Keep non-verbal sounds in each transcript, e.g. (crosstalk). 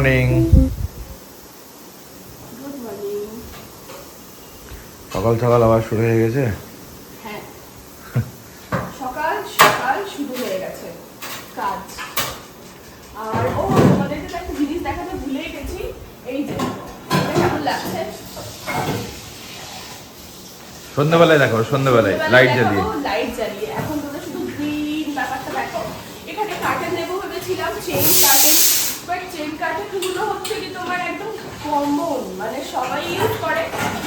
Morning সকাল সকাল আবার শুরু হয়ে গেছে? হ্যাঁ। সকাল সকাল শুরু হয়ে গেছে। কাজ। আর ও তোমাদেরকে একটা জিনিস দেখাতে ভুলে গেছি। এই যে কেমন লাগছে? সন্ধ্যাবেলায় দেখো সন্ধ্যাবেলায় লাইট জ্বালিয়ে। লাইট জ্বালিয়ে। এখন তোমরা শুধু গ্রিন ব্যাপারটা দেখো এখানে কার্টেন নেব ভেবেছিলাম চেন কার্টেন বাট চেন কার্টেনগুলো হচ্ছে কি তোমার একদম কমন মানে সবাই ইউজ করে।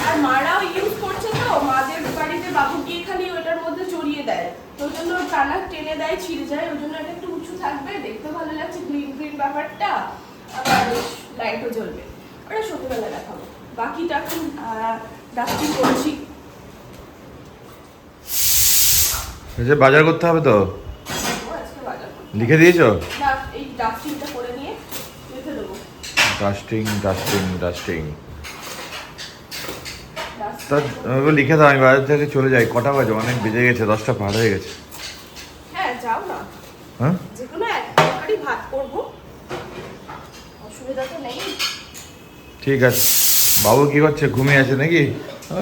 আর মারাও ইউজ করছে তো মাদের বাড়িতে বাবুকে এখানে ওটার মধ্যে চড়িয়ে দেয়। তো ওই জন্য টানা টেনে দেয় ছিঁড়ে যায় ওই জন্য এটা একটু উঁচু থাকবে দেখতে ভালো লাগছে গ্রিন গ্রিন ব্যাপারটা আবার লাইটও জ্বলবে। ওটা সন্ধ্যেবেলা দেখাবো। বাকিটা এখন ডাস্টিং করছি। বাজার করতে হবে তো। লিখে দিয়েছ? না এই দেবো ডাস্টিং ডাস্টিং ডাস্টিং তা লিখে দাও আমি বাজার থেকে চলে যাই। কটা বাজে? অনেক বেজে গেছে দশটা পার হয়ে গেছে। হ্যাঁ যাও না। হ্যাঁ? যে কোনো এক ভাত করব। অসুবিধা তো নেই। ঠিক আছে। বাবু কি করছে? ঘুমিয়ে আছে নাকি?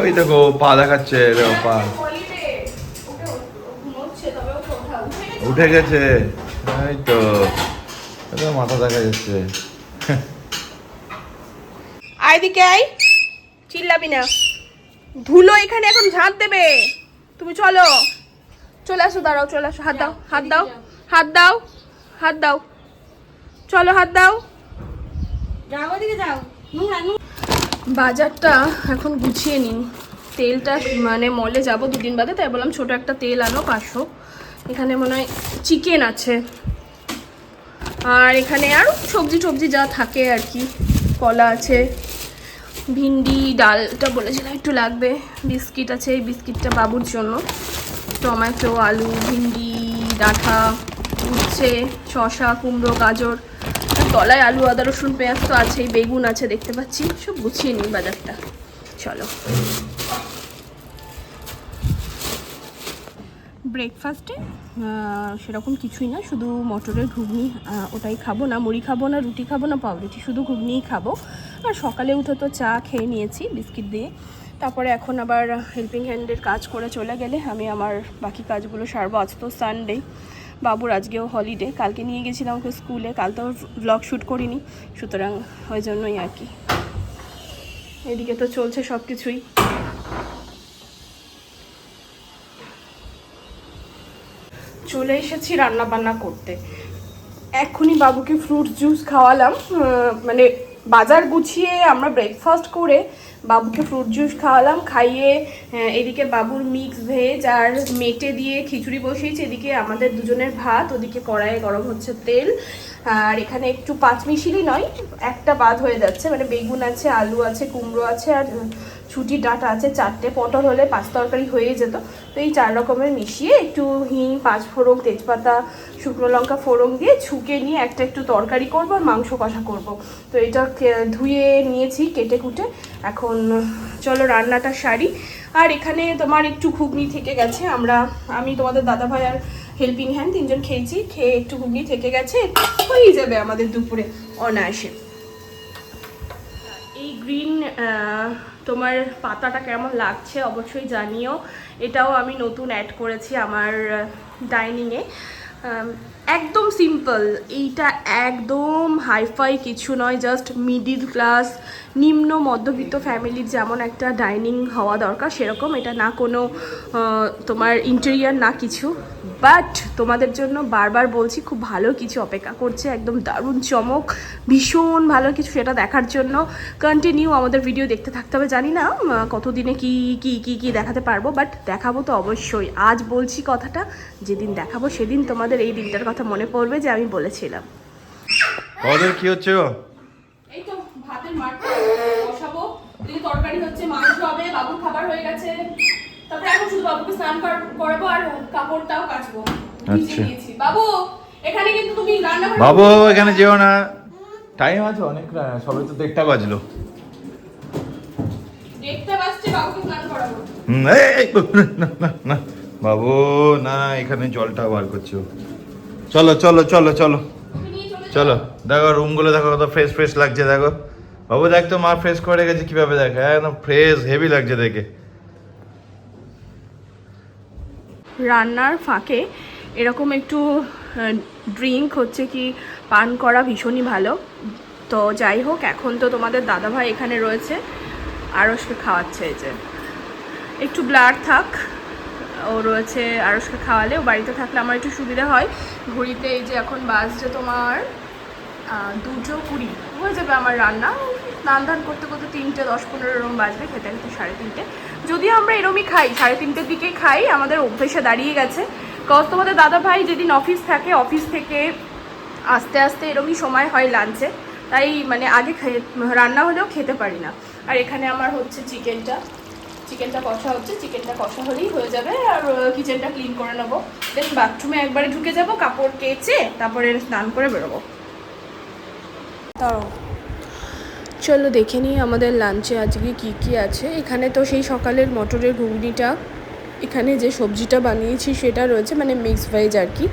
ওই দেখো পা দেখাচ্ছে দেখো পা। উঠে গেছে। এই তো মাথা দেখা যাচ্ছে। আয় দিকে আয়। চিল্লাবি না। ধুলো এখানে এখন ঝাঁট দেবে। তুমি চলো। চলে আসো দাঁড়াও চলে আসো। হাত দাও হাত দাও হাত দাও হাত দাও। চলো হাত দাও। বাজারটা এখন গুছিয়ে নিন। তেলটা মানে মলে যাব দুদিন বাদে তাই বললাম ছোট একটা তেল আনো পাঁচশো। এখানে মনে হয় চিকেন আছে। আর এখানে আরও সবজি টবজি যা থাকে আর কি। কলা আছে। ভিন্ডি, ডালটা বলেছিলাম, একটু লাগবে। বিস্কিট আছে, এই বিস্কিটটা বাবুর জন্য। টমেটো, আলু, ভিন্ডি ডাঁটা উচ্ছে শশা কুমড়ো, গাজর। তলায় আলু, আদা, রসুন, পেঁয়াজ তো আছেই, বেগুন আছে দেখতে পাচ্ছি। সব গুছিয়ে নিই বাজারটা। চলো। ব্রেকফাস্টে সেরকম কিছুই না, শুধু মটরের ঘুগনি ওটাই খাব। না মুড়ি খাব, না রুটি খাব, না পাউরুটি, শুধু ঘুগনিই খাব। আর সকালে উঠে তো চা খেয়ে নিয়েছি, বিস্কিট দিয়ে। তারপরে এখন আবার হেল্পিং হ্যান্ডের কাজ করে চলে গেলে আমি আমার বাকি কাজগুলো সারবো। আজ তো সানডে বাবুর আজকেও হলিডে কালকে নিয়ে গেছিলাম ওকে স্কুলে, কাল তো ব্লগ শ্যুট করিনি। সুতরাং ওই জন্যই আর কি। এদিকে তো চলছে সব কিছুই চলে এসেছি রান্না বান্না করতে। এক্ষুনি বাবুকে ফ্রুট জুস খাওয়ালাম। মানে বাজার গুছিয়ে আমরা ব্রেকফাস্ট করে বাবুকে ফ্রুট জুস খাওয়ালাম। খাইয়ে এদিকে বাবুর মিক্স ভেজ আর মেটে দিয়ে খিচুড়ি বসিয়েছি। এদিকে আমাদের দুজনের ভাত, ওদিকে কড়াইয়ে গরম হচ্ছে তেল। আর এখানে একটু পাঁচমিশিলি নয়, একটা বাদ হয়ে যাচ্ছে। মানে বেগুন আছে, আলু আছে, কুমড়ো আছে আর ছুটি ডাটা আছে, চারটে। পটল হলে পাঁচ তরকারি হয়ে যেত। তো এই চার রকমের মিশিয়ে একটু হিং পাঁচ ফোড়ন তেজপাতা, শুকনো লঙ্কা, ফোড়ন দিয়ে ছুকে নিয়ে একটা একটু তরকারি করব আর মাংস কষা করব। তো এটা ধুয়ে নিয়েছি কেটে কুটে। এখন চলো রান্নাটা সারি। আর এখানে তোমার একটু ঘুগনি থেকে গেছে। আমরা, আমি তোমাদের দাদাভাই আর হেল্পিং হ্যান্ড তিনজন খেয়েছি। খেয়ে একটু ঘুগনি থেকে গেছে। হয়ে যাবে আমাদের দুপুরে অনায়াসে। এই গ্রিন তোমার পাতাটা কেমন লাগছে অবশ্যই জানিও। এটাও আমি নতুন অ্যাড করেছি আমার ডাইনিংয়ে একদম সিম্পল এইটা একদম হাইফাই কিছু নয় জাস্ট মিডিল ক্লাস নিম্ন মধ্যবিত্ত ফ্যামিলির যেমন একটা ডাইনিং হওয়া দরকার সেরকম এটা না কোনো তোমার ইন্টেরিয়ার না কিছু বাট তোমাদের জন্য বারবার বলছি খুব ভালো কিছু অপেক্ষা করছে একদম দারুণ চমক ভীষণ ভালো কিছু সেটা দেখার জন্য। কন্টিনিউ আমাদের ভিডিও দেখতে থাকতে হবে জানি না কতদিনে কি কি কি কি দেখাতে পারব বাট দেখাবো তো অবশ্যই। আজ বলছি কথাটা যেদিন দেখাবো সেদিন তোমাদের এই দিনটার কথা মনে পড়বে যে আমি বলেছিলাম। ওদের কি হচ্ছে এই তো ভাতের তরকারি হচ্ছে মাংস হবে বাবুর খাবার হয়ে গেছে। তারপরে এখন শুধু বাবুকে স্নান করাবো আর কাপড়টাও কাচবো। আচ্ছা। বাবু এখানে কিন্তু তুমি রান্না বাবু এখানে যেও না। টাইম আছে অনেক সবে তো দেড়টা বাজলো। দেখতে পাচ্ছি বাবুকে স্নান করাবো। না, না, না। বাবু না এখানে জলটা বার করছ। চলো চলো চলো চলে। চলো দেখো রুমগুলো দেখো কত ফ্রেশ ফ্রেশ লাগছে দেখো। বাবু দেখ তো, মা ফ্রেশ করে গেছে, কীভাবে দেখ? একদম ফ্রেশ হেভি লাগছে দেখে। রান্নার ফাঁকে এরকম একটু ড্রিঙ্ক হচ্ছে কি, পান করা ভীষণই ভালো। তো যাই হোক, এখন তো তোমাদের দাদাভাই এখানে রয়েছে আরসকে খাওয়াচ্ছে এই যে। একটু ব্লার থাক, ও রয়েছে আরসকে খাওয়ালে, ও বাড়িতে থাকলে আমার একটু সুবিধা হয়। ঘড়িতে এই যে এখন বাজছে তোমার দুটো কুড়ি। হয়ে যাবে আমার রান্না। স্নান ধান করতে করতে তিনটে, দশ, পনেরো এরম বাজবে, খেতে খেতে সাড়ে তিনটে। যদিও আমরা এরমই খাই, সাড়ে তিনটের দিকেই খাই, আমাদের অভ্যেসে দাঁড়িয়ে গেছে। কজ তোমাদের দাদা ভাই যেদিন অফিস থাকে অফিস থেকে আস্তে আস্তে এরমই সময় হয় লাঞ্চে তাই মানে আগে রান্না হলেও খেতে পারি না। আর এখানে আমার হচ্ছে চিকেনটা চিকেনটা কষা হচ্ছে চিকেনটা কষা হলেই হয়ে যাবে। আর কিচেনটা ক্লিন করে নেব। দেন বাথরুমে একবারে ঢুকে যাব, কাপড় কেচে, তারপরে স্নান করে বেরোবো। দাঁড়াও। চলো দেখে নিই আমাদের লাঞ্চে আজকে কি কি আছে। এখানে তো সেই সকালের মটরের ঘুগনিটা, এখানে যে সবজিটা বানিয়েছি সেটা রয়েছে মানে মিক্স ভেজ আর কি।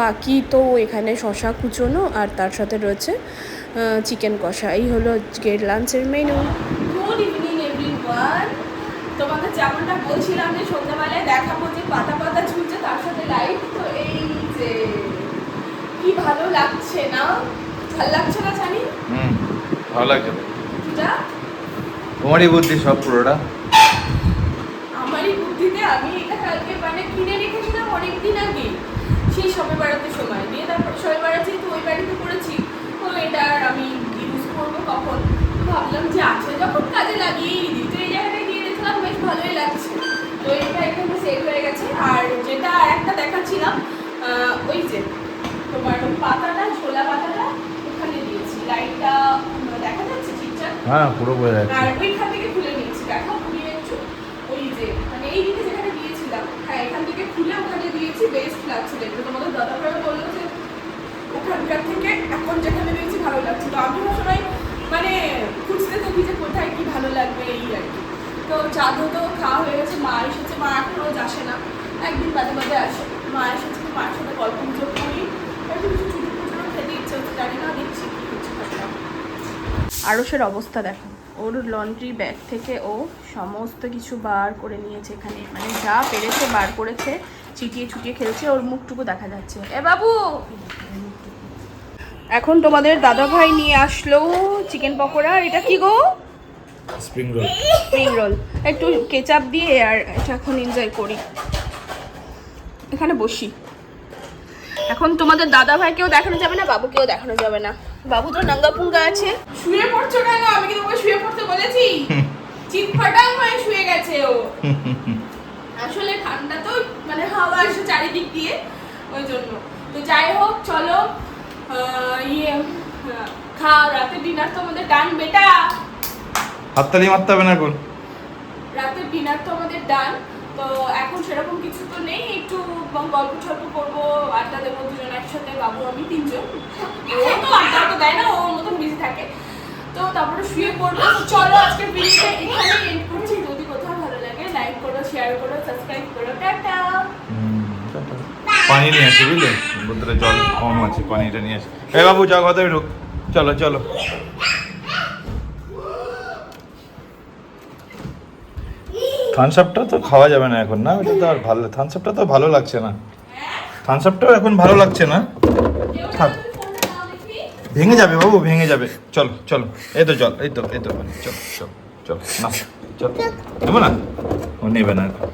বাকি তো এখানে শশা কুচোনো আর তার সাথে রয়েছে চিকেন কষা। এই হলো আজকের লাঞ্চের মেনু গুড ইভিনিং এভরিওয়ান তোমাকে যেমনটা বলছিলাম যে সন্ধ্যাবেলায় দেখাবো যে পাতা পাতা ঝুলছে তার সাথে লাইট তো এই যে, কি ভালো লাগছে না? ভালো লাগছে না জানি? হুম ভালো লাগছে। যা তোমারই বুদ্ধি সব পুরোটা? আমারই বুদ্ধিতে আমি এটা কালকে মানে কিনে রেখেছিলাম অনেকদিন আগে। সেই সবে বেড়াতে সময়। দিয়ে তারপর সবে বেড়াচ্ছি তো ওই বাড়িতে করেছি তো এটা আর আমি ইউজ করব কখন? ভাবলাম যে আছে যখন কাজে লাগিয়েই দিই তো এই জায়গাটায় দিয়ে দেখলাম বেশ ভালোই লাগছে। তো এটা এখানে সেট হয়ে গেছে। আর যেটা আর একটা দেখাচ্ছিলাম ওই যে তোমার পাতাটা ছোলা পাতাটা লাইটটা দেখা যাচ্ছে ঠিকঠাক। হ্যাঁ পুরো বোঝা যাচ্ছে। আর ওইখান থেকে খুলে নিয়েছি। দেখো খুলে একটু ওই যে মানে এই দিকে যেখানে দিয়েছিলাম হ্যাঁ এখান থেকে খুলে ওখানে দিয়েছি বেস্ট লাগছে দেখতে। তোমাদের দাদা ভাই বলল যে ওখানকার থেকে এখন যেখানে দিয়েছি ভালো লাগছে। তো আমি সবাই মানে খুঁজতে থাকি যে কোথায় কি ভালো লাগবে এই আর কি। তো চাঁদও তো খাওয়া হয়ে গেছে মা এসেছে মা এখন রোজ আসে না। একদিন বাদে বাদে আসে। মা এসেছে মার সাথে গল্প গুজব করি। একটু কিছু ছুটি পুজোরও খেতে ইচ্ছে হচ্ছে জানি না দেখছি ব্যাপারটা। আরসের অবস্থা দেখো ওর লন্ড্রি ব্যাগ থেকে ও সমস্ত কিছু বার করে নিয়েছে এখানে। মানে যা পেরেছে বার করেছে চিটিয়ে ছুটিয়ে খেলছে ওর মুখটুকু দেখা যাচ্ছে। এ বাবু! এখন তোমাদের দাদা ভাই নিয়ে আসলো চিকেন পকোড়া। এটা কি গো? স্প্রিং রোল স্প্রিং রোল একটু কেচাপ দিয়ে আর এটা এখন এনজয় করি। এখানে বসি। এখন তোমাদের দাদা ভাইকেও দেখানো যাবে না বাবুকেও দেখানো যাবে না। বাবু তো নাঙ্গা পুঙ্গা আছে। শুয়ে পড়ছো কেন? আমি কি তোমাকে শুয়ে পড়তে বলেছি? (laughs) চিৎ ফাটাং হয়ে শুয়ে গেছে ও। (laughs) আসলে ঠান্ডা তো মানে হাওয়া আসে চারিদিক দিয়ে ওই জন্য। তো যাই হোক চলো আহ, ইয়ে খাও রাতে ডিনার তো আমাদের ডান বেটা। হাততালি মারতে হবে না এখন? রাতের ডিনার তো আমাদের ডান তো এখন সেরকম কিছু তো নেই একটু গল্প ছল্প করব আড্ডা দেবো দুজন একসাথে বাবু আমি তিনজন। ও তো আড্ডা তো দেয় না ওর মতন বিজি থাকে। তো তারপরে শুয়ে পড়ব চলো আজকের ভিডিওটা এখানে এন্ড করছি। যদি কোথাও ভালো লাগে লাইক করো শেয়ার করো সাবস্ক্রাইব করো টাটা! হুম, পানি নিয়ে আসি বুঝলে? বোতলে জল কম আছে পানিটা নিয়ে আসি। এই বাবু কথা ঢুক। চলো চলো। থামসআপটা তো খাওয়া যাবে না এখন না? ওটা তো আর ভালো থানসাপটা তো ভালো লাগছে না। থানসাপটাও এখন ভালো লাগছে না? থাক। ভেঙে যাবে বাবু, ভেঙে যাবে। চলো চলো। এই তো চল এই তো এই তো। চল, চলো, চল। না চল। দেবো না? ও নেবে না এখন।